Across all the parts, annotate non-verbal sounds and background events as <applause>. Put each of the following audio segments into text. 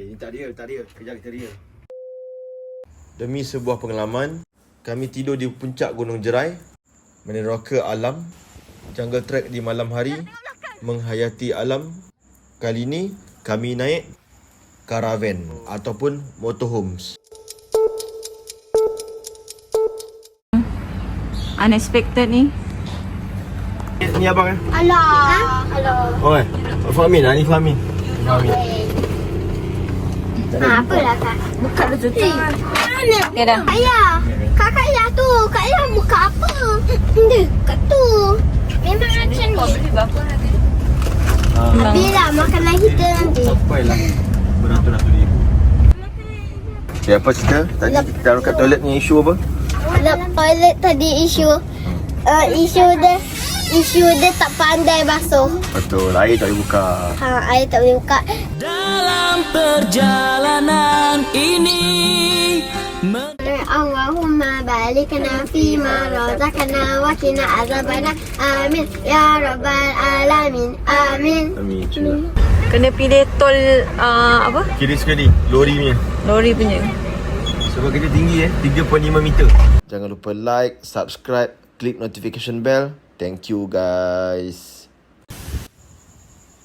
Okey, ni tak dia, tak dia. Kejap kita dia. Demi sebuah pengalaman, kami tidur di puncak Gunung Jerai, meneroka alam, jungle trek di malam hari, menghayati alam. Kali ini kami naik caravan ataupun motorhomes. Unexpected ni. Ni abang eh? Alah. Alah. Oh, eh. Fahmin, ah, ni Fahmin. Fahmin. Ha, apalah kak? Buka dulu tu. Mana? Ya dah. Ayah. Kakak Ayah tu. Kak Ayah muka apa? Dia kat tu. Memang macam ni. beli berapa? Ah, Bila makanan kita nanti. sampailah beratus-ratus ribu. Okay, apa cerita? Tadi kita dalam kat toilet ni isu apa? Dalam toilet tadi isu. Uh, isu dia isu dia tak pandai basuh. Betul, air tak boleh buka. Ha, air tak boleh buka. Dalam perjalanan ini Allahumma balikna fi ma razaqna wa qina azabana. Amin ya rabbal alamin. Amin. Amin. Kena pilih tol uh, apa? Kiri sekali, lori punya. Lori punya. Sebab kita tinggi eh, 3.5 meter. Jangan lupa like, subscribe, klik notification bell. Thank you guys.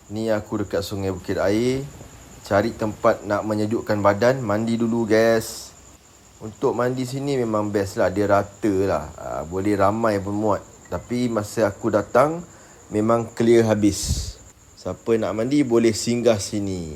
Ni aku dekat Sungai Bukit Air. Cari tempat nak menyejukkan badan. Mandi dulu guys. Untuk mandi sini memang best lah. Dia rata lah. Uh, boleh ramai pun muat. Tapi masa aku datang, memang clear habis. Siapa nak mandi boleh singgah sini.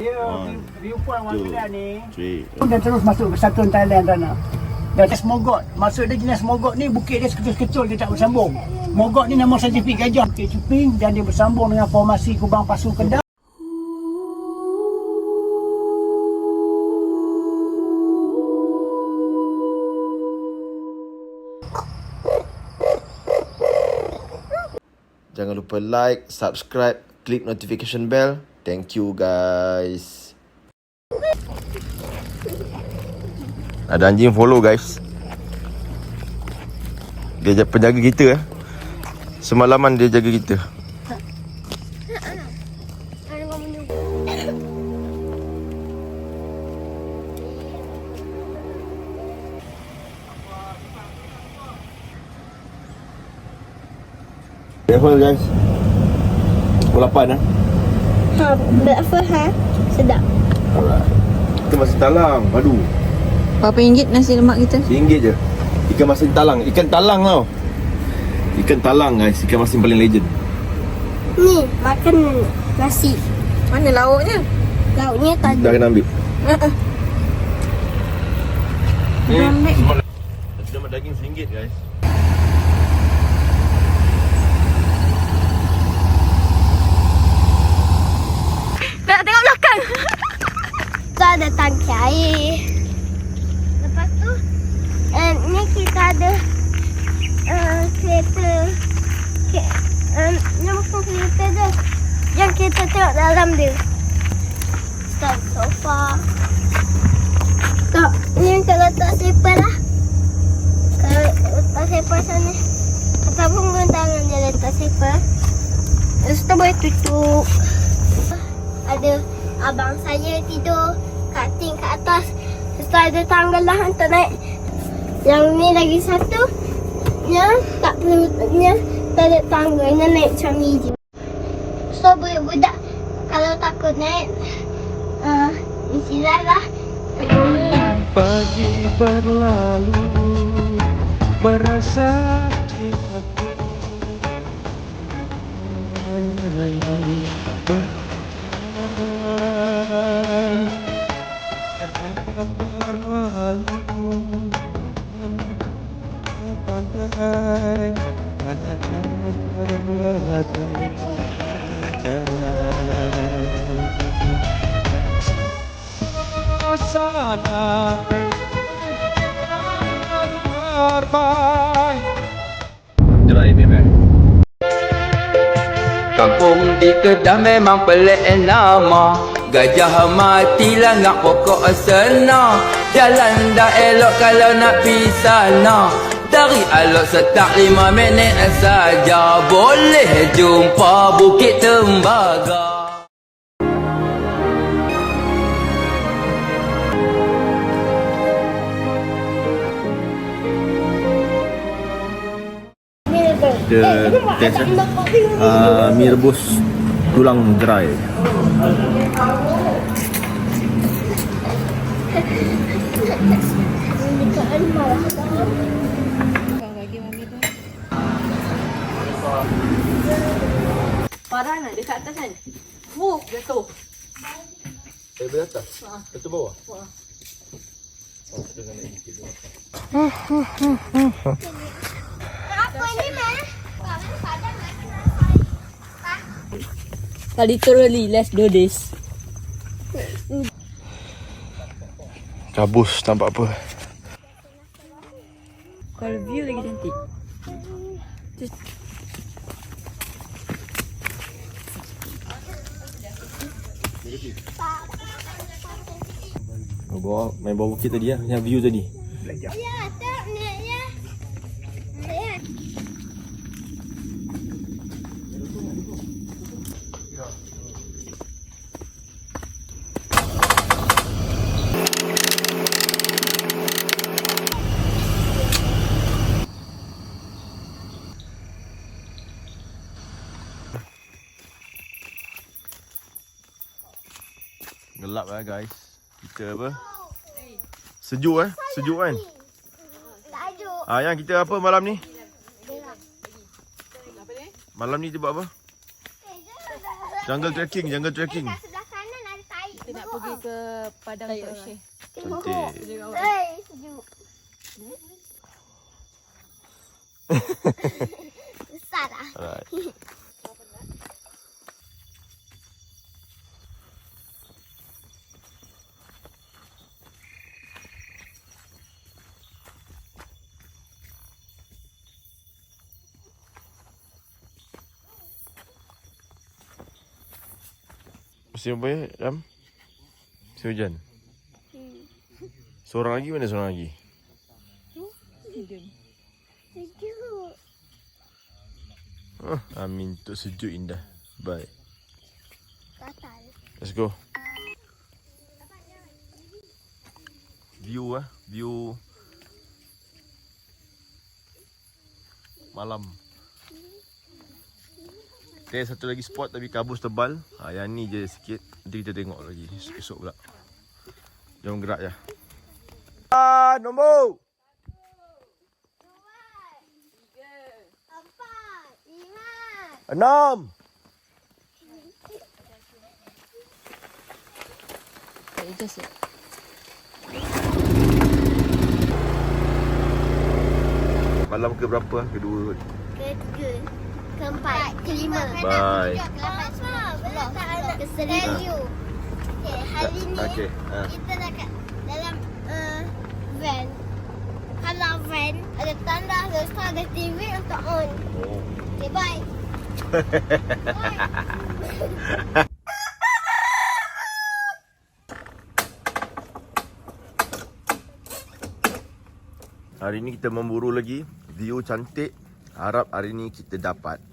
Dia viewpoint Wan Kedah ni Three. dia terus masuk ke Satun Thailand sana. Dia atas Mogot. Masuk dia jenis Mogot ni bukit dia sekecil-kecil dia tak bersambung. Mogot ni nama saintifik gajah. Bukit Cuping dan dia bersambung dengan formasi Kubang Pasu Kedah. Jangan lupa like, subscribe, klik notification bell. Thank you guys. Ada anjing follow guys. Dia ja- penjaga kita eh. Semalaman dia jaga kita. Level guys. Pukul 8 eh. Ha, breakfast ha. Sedap. Alright. Kita masih talang, madu. Berapa ringgit nasi lemak kita? RM1 je. Ikan masin talang. Ikan talang tau. Ikan talang guys. Ikan masin paling legend. Ni, makan nasi. Mana lauknya? Lauknya tadi. Dah kena ambil. Uh-uh. Ni ambil. semua daging RM1 guys. Nak tengok belakang. Kita ada tangki air. Lepas tu, uh, ni kita ada uh, kereta. Ke, uh, ni bukan kereta je. Yang kita tengok dalam dia. Ada sofa. Tak, ni untuk letak slipper lah. Kalau letak slipper sana. Ataupun guna tangan dia letak slipper. Lepas tu boleh tutup. Ada abang saya tidur kating kat atas. Lepas ada tangga lah untuk naik. Yang ni lagi satu. Nya tak perlu nya tak ada tangga. Nya naik macam ni je. So budak-budak kalau takut naik uh, istirahat lah. Pagi berlalu Merasa di Kampung di Kedah memang pelik nama Gajah matilah nak pokok sena Jalan dah elok kalau nak pergi sana Dari alok setak lima minit saja Boleh jumpa Bukit Tembaga Kita test eh. Uh, mi rebus tulang dry. Parah nak dekat atas kan? Wuh, jatuh. Eh, atas. Itu bawah. <laughs> Apa ni meh? Literally, let's do this. Kabus nampak apa? Kalau view lagi cantik. Bawah, main bawah bukit tadi ya, yang view tadi. Ya, lah guys. Kita apa? Sejuk eh? Sejuk kan? Tajuk. Ah, yang kita apa malam ni? Malam ni kita buat apa? Jungle trekking, jungle trekking. Kat sebelah kanan ada tahi. Kita nak Pergi ke padang Tok Syekh. Cantik. Sejuk. <laughs> Besar lah. Alright. <laughs> Musim apa ya, Ram? Musim hujan? Seorang lagi mana seorang lagi? Sejuk. Oh, amin untuk sejuk indah. Bye. Batal. Let's go. View ah, view malam. Okay, satu lagi spot tapi kabus tebal. Ha, yang ni je sikit. Nanti kita tengok lagi esok pula. Jom gerak ya. Ah, nombor. Empat, lima. Enam. Malam ke berapa? Kedua. Ketiga. Keempat. Kelima. Bye. Kelapan. Belum. Ke seribu. Okay, hari ni Okey. Ha. kita nak dalam uh, van. Kalau van ada tanda, ada ada TV untuk on. Oh. Okay, bye. <laughs> Hari ni kita memburu lagi. View cantik. Harap hari ni kita dapat.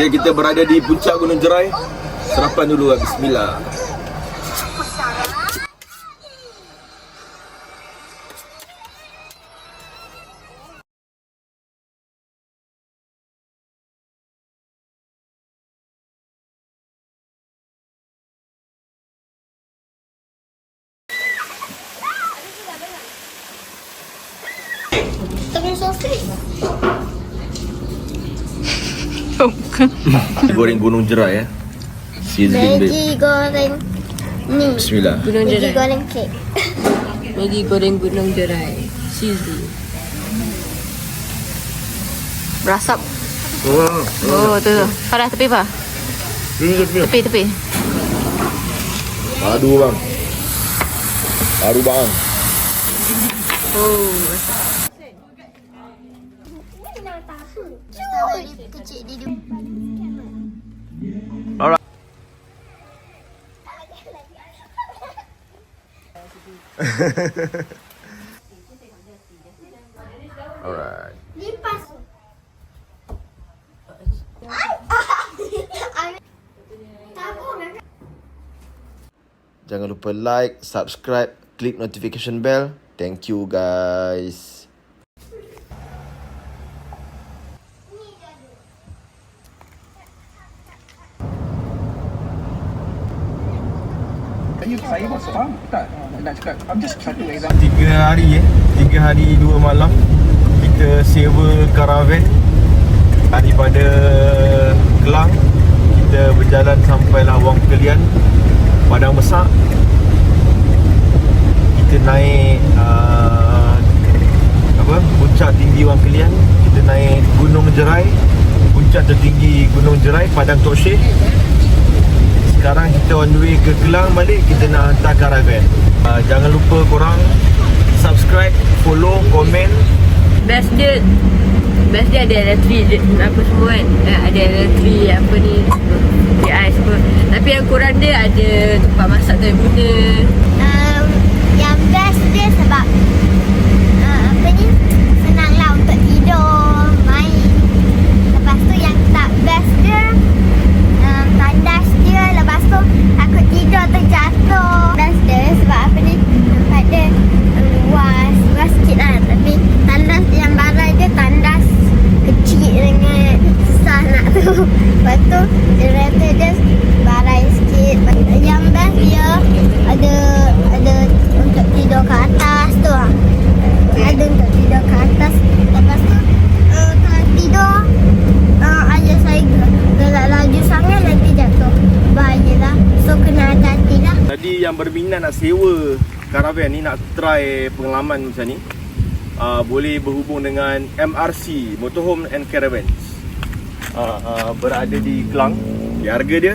Okay, kita berada di puncak Gunung Jerai. Serapan dulu lah. Bismillah. Goreng Gunung Jerai ya. Sizzling babe. Maggi goreng ni. Bismillah. Gunung Maggi jerai. goreng kek. Maggi goreng gunung jerai. Sizzling. Berasap. Oh, Oh, tu tu. Farah tepi apa? Tepi tepi. Padu bang. Padu bang. Oh. Strawberry kecil di <laughs> Alright. Lipas. Jangan lupa like, subscribe, klik notification bell. Thank you guys. Saya, saya masuk faham tak? Nak cakap, I'm just trying to example. Tiga hari eh. Tiga hari dua malam. Kita sewa karavan daripada Kelang. Kita berjalan sampai Lawang Kelian. Padang Besar. Kita naik uh, apa? Puncak tinggi Wang Kelian. Kita naik Gunung Jerai. Puncak tertinggi Gunung Jerai Padang Tok Syekh. Sekarang kita on the way ke Kelang balik Kita nak hantar karavan uh, Jangan lupa korang Subscribe, follow, komen. Best dia Best dia ada elektrik apa semua kan. Eh, Ada elektrik apa ni Dia ais apa Tapi yang kurang dia ada tempat masak tu yang guna Um, yang best dia sebab uh, apa ni senang lah untuk tidur, main. Lepas tu yang tak best dia um, tandas dia. Lepas tu takut tidur terjatuh. Best dia sebab apa ni tempat dia um, luas, luas sikit lah. Tapi tandas yang barai dia tandas kecil dengan susah nak tu. Lepas tu generator dia barai sikit. Yang best dia ada ada untuk tidur ke atas tu lah. Ada untuk tidur ke atas. Lepas tu uh, kalau tidur uh, ayah saya gelak laju sangat nanti jatuh. Bahaya lah. So kena hati-hati lah. Tadi yang berminat nak sewa karavan ni Nak try pengalaman macam ni uh, Boleh berhubung dengan MRC Motorhome and Caravans uh, uh, Berada di Kelang Okay, harga dia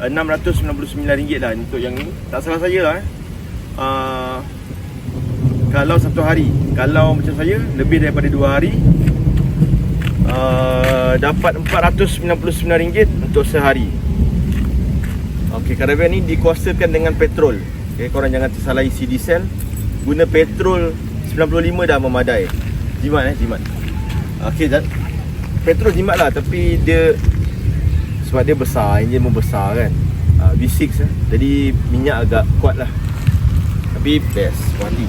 uh, RM699 lah untuk yang ni. Tak salah saya lah eh. Uh, kalau satu hari, kalau macam saya lebih daripada dua hari uh, dapat RM499 untuk sehari. Okey, caravan ni dikuasakan dengan petrol. Okey, korang jangan tersalah isi diesel. Guna petrol 95 dah memadai. Jimat eh, jimat. Okey, dan petrol jimat lah tapi dia sebab dia besar, enjin pun besar kan. Uh, V6 eh. Jadi minyak agak kuat lah. Tapi best, kuali.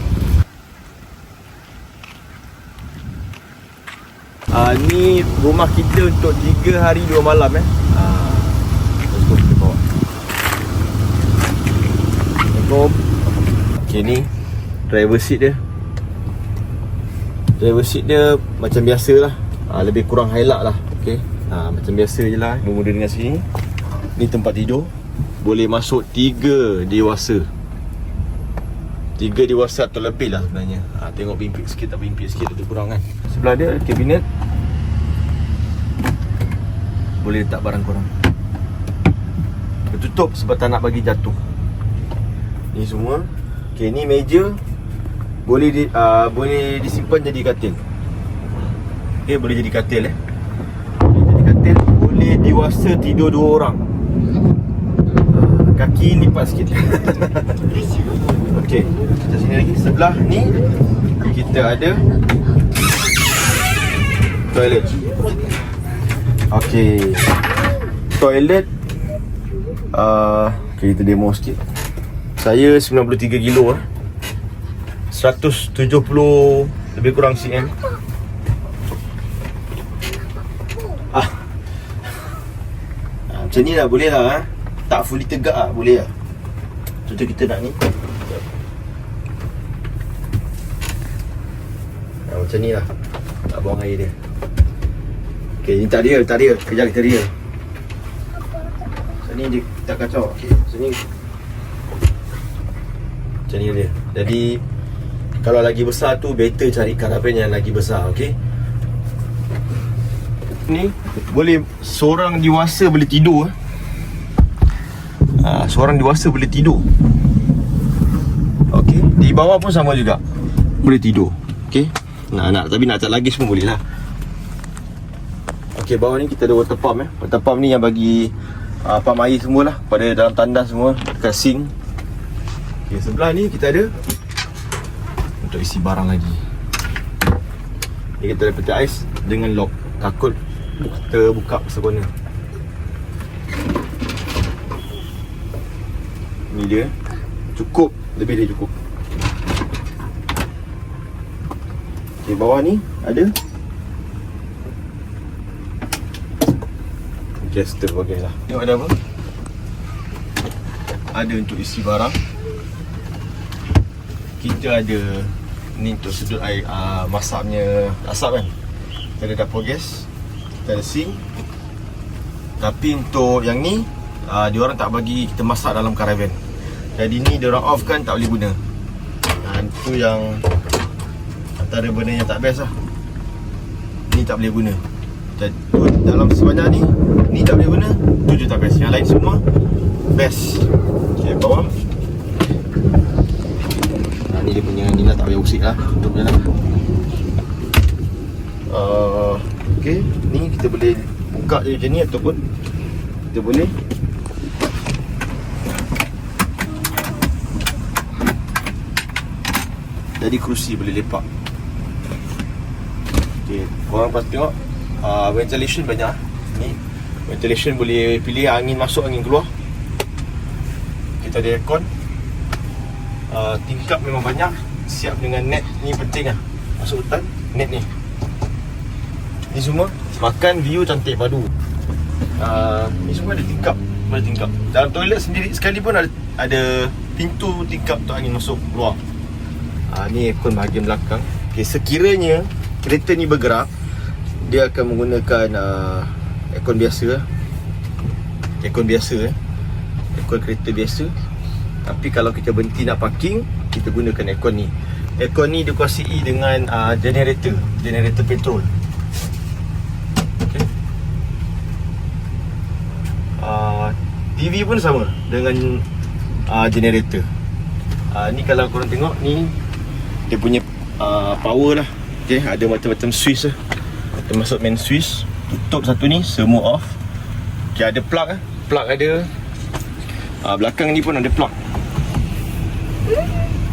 Uh, ni rumah kita untuk 3 hari 2 malam eh. Uh, let's go kita bawa. Assalamualaikum. Okay ni driver seat dia. Driver seat dia macam biasa lah. Uh, lebih kurang highlight lah. Okay. Uh, macam biasa je lah. Bermula dengan sini. Ni tempat tidur. Boleh masuk 3 dewasa. 3 dewasa atau lebih lah sebenarnya. Ha, tengok bimpit sikit tak bimpit sikit lebih kurang kan. Sebelah dia kabinet. Boleh letak barang korang. Tertutup sebab tak nak bagi jatuh. Ni semua. Okay, ni meja. Boleh di, uh, boleh disimpan jadi katil. Okay, boleh jadi katil eh. Boleh jadi katil. Boleh dewasa tidur dua orang. Ah, Kaki lipat sikit. <laughs> Okey, kita sini lagi. Sebelah ni kita ada toilet. Okey. Toilet uh, okay, kita demo sikit. Saya 93 kilo ah. 170 lebih kurang cm. Ah. ah macam ni lah boleh lah ah. Tak fully tegak ah boleh lah. Contoh kita nak ni. Ha, macam ni lah Tak buang air dia Okay, ni tak real, tak real Kejap kita real Macam ni dia tak kacau Okay, macam ni Macam ni dia Jadi Kalau lagi besar tu Better cari caravan yang lagi besar, okay Ni Boleh Seorang dewasa boleh tidur eh. ha, Seorang dewasa boleh tidur Okay Di bawah pun sama juga Boleh tidur Okay nak nak tapi nak tak lagi semua boleh lah. Okey bawah ni kita ada water pump eh. Water pump ni yang bagi uh, pump air semua lah pada dalam tandas semua dekat sink. Okey sebelah ni kita ada untuk isi barang lagi. Ni kita ada peti ais dengan lock. Takut kita buka pasal corner. Ni dia. Cukup, lebih dari cukup. Okey, bawah ni ada Jester bagai lah Tengok ada apa? Ada untuk isi barang Kita ada Ni untuk sudut air uh, Masaknya Asap kan. Kita ada dapur gas Kita ada sink. Tapi untuk yang ni uh, Diorang tak bagi kita masak dalam caravan. Jadi ni diorang off kan tak boleh guna. Uh, Itu yang antara benda yang tak best lah. Ni tak boleh guna. Dan tu dalam sebanyak ni Ni tak boleh guna Tu je tak best. Yang lain semua Best. Okay bawah Ni dia punya ni lah tak payah usik lah. Tutup je lah. Uh, Okay. Ni kita boleh Buka je macam ni Ataupun Kita boleh Jadi kerusi boleh lepak. Okay, korang pasti tengok uh, Ventilation banyak Ni Ventilation boleh pilih angin masuk, angin keluar. Kita ada aircon uh, Tingkap memang banyak Siap dengan net Ni penting lah. Masuk hutan Net ni. Ni semua Makan view cantik padu. Uh, Ni semua ada tingkap Ada tingkap. Dalam toilet sendiri sekali pun ada Ada pintu tingkap untuk angin masuk keluar. Uh, Ni aircon bahagian belakang. Okay, sekiranya kereta ni bergerak dia akan menggunakan uh, aircon biasa. Aircon biasa eh. Aircon kereta biasa tapi kalau kita berhenti nak parking kita gunakan aircon ni aircon ni dikuasai dengan uh, generator generator petrol okay. uh, TV pun sama dengan uh, generator. Uh, ni kalau korang tengok ni dia punya uh, power lah. Okay, ada macam-macam switch lah. Termasuk main switch. Tutup satu ni semua off. Okay, ada plug lah. Plug ada. Uh, belakang ni pun ada plug.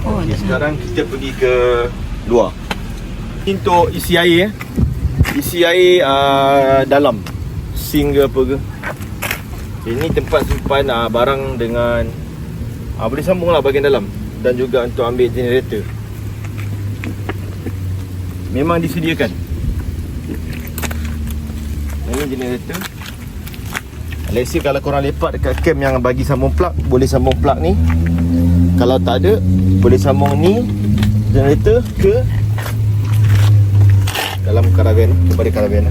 Oh, Okay, sekarang kita pergi ke luar. Ni untuk isi air eh. Isi air uh, dalam. Sink ke apa ke. Okay, ni tempat simpan uh, barang dengan uh, boleh sambung lah bahagian dalam dan juga untuk ambil generator. Memang disediakan. Ini generator. Let's say kalau korang lepak dekat camp yang bagi sambung plug, boleh sambung plug ni. Kalau tak ada, boleh sambung ni generator ke dalam karavan, kepada karavan.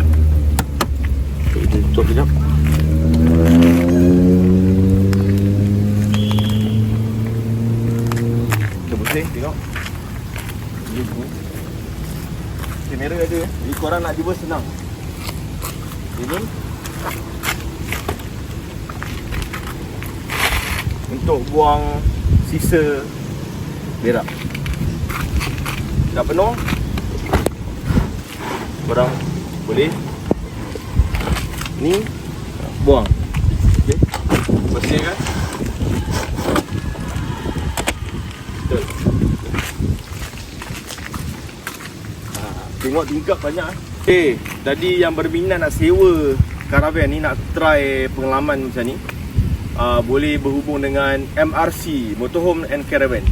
Okay, kita tutup sekejap. Kita pusing, tengok. Kamera ada, jadi korang nak jumpa senang. Ini untuk buang sisa berak. Dah penuh. Korang boleh ni buang. Okey. Bersihkan. Betul. Ha, tengok tingkap banyak. Eh, tadi yang berminat nak sewa karavan ni nak try pengalaman macam ni uh, boleh berhubung dengan MRC Motorhome and Caravan